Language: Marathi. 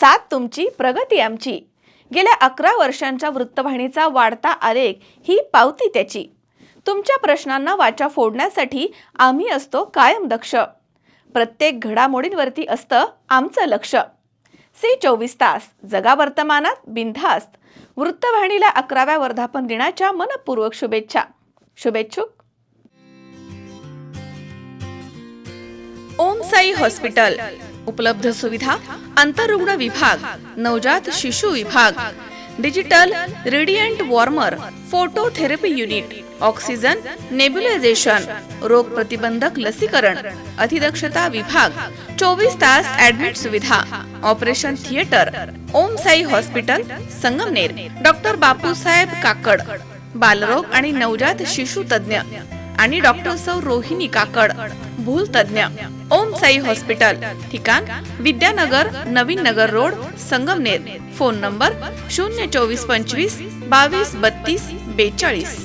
साथ तुमची प्रगती आमची. गेल्या अकरा वर्षांच्या वृत्तवाहिनीचा वाढता आलेख ही पावती त्याची. तुमच्या प्रश्नांना वाचा फोडण्यासाठी आम्ही असतो कायम दक्ष. प्रत्येक घडामोडींवरती असतं आमचं लक्ष. सी चोवीस तास जगा वर्तमानात बिनधास्त. वृत्तवाहिनीला अकराव्या वर्धापन दिनाच्या मनपूर्वक शुभेच्छा. शुभेच्छुक. ओम साई हॉस्पिटल. उपलब्ध सुविधा आंतररुग्ण विभाग नवजात शिशु विभाग digital radiant warmer phototherapy unit oxygen nebulisation रोग प्रतिबंधक लसीकरण अतिदक्षता विभाग चोवीस तास ऍडमिट सुविधा operation theatre Om Sai hospital Sangamner. Doctor Bapusaheb Kakad बालरोग आणि नवजात शिशु तज्ञ आणि डॉक्टर सौ रोहिणी काकड भूल तज्ञ ओम साई हॉस्पिटल ठिकाण Vidyanagar Navin Nagar road Sangamner. Phone number शून्य चोवीस पंचवीस बावीस बत्तीस बेचाळीस.